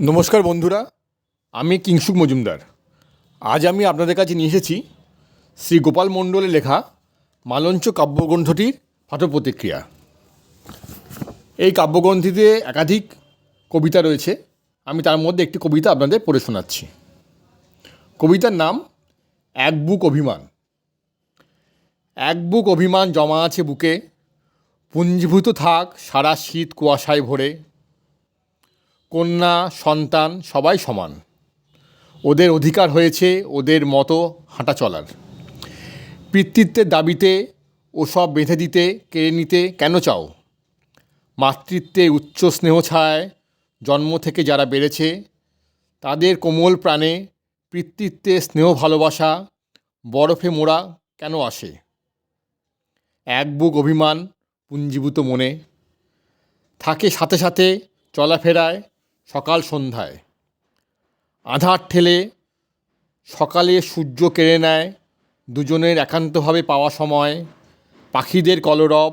নমস্কার বন্ধুরা, আমি কিংসুক মজুমদার। আজ আমি আপনাদের কাছে নিয়ে এসেছি শ্রী গোপাল মণ্ডলের লেখা মালঞ্চ কাব্যগ্রন্থটির পাঠ প্রতিক্রিয়া এই কাব্যগ্রন্থিতে একাধিক কবিতা রয়েছে, আমি তার মধ্যে একটি কবিতা আপনাদের পড়ে শোনাচ্ছি। কবিতার নাম, এক বুক অভিমান। এক বুক অভিমান জমা আছে বুকে, পুঞ্জীভূত থাক সারা শীত কুয়াশায় ভরে। কন্যা, সন্তান সবাই সমান। ওদের অধিকার হয়েছে, ওদের মতো হাঁটা চলার। পিতৃত্বের দাবিতে ওসব বেঁধে দিতে, কেড়ে নিতে কেন চাও? মাতৃত্বে উচ্চ স্নেহ ছায়, জন্ম থেকে যারা বেড়েছে, তাদের কোমল প্রাণে পিতৃত্বে স্নেহ ভালোবাসা, বরফে মোড়া কেন আসে? এক বুক অভিমান পুঞ্জীভূত মনে। থাকে সাথে সাথে চলাফেরায় সকাল সন্ধ্যায়। আধার ঠেলে সকালে সূর্য কেড়ে নেয়, দুজনের একান্তভাবে পাওয়া সময়, পাখিদের কলরব,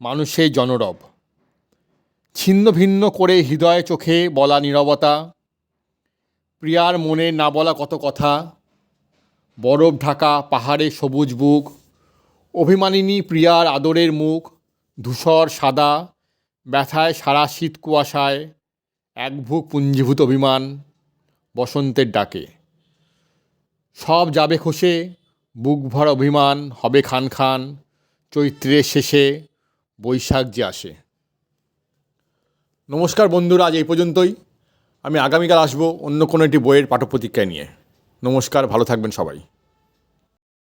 মানুষের জনরব। ছিন্ন ভিন্ন করে হৃদয় চোখে বলা নীরবতা, প্রিয়ার মনে না বলা কত কথা, বরফ ঢাকা পাহাড়ে সবুজ বুক, অভিমানিনী প্রিয়ার আদরের মুখ, ধূসর সাদা, ব্যথায় সারা শীত কুয়াশায় এক ভুক পুঞ্জীভূত অভিমান বসন্তের ডাকে। সব যাবে খসে, বুক ভরা অভিমান হবে খান খান, চৈত্রের শেষে বৈশাখ যে আসে। নমস্কার বন্ধুরা, আজ এই পর্যন্তই। আমি আগামীকাল আসব অন্য কোনো একটি বইয়ের পাঠ্যপ্রতিক্রিয়া নিয়ে। নমস্কার, ভালো থাকবেন সবাই।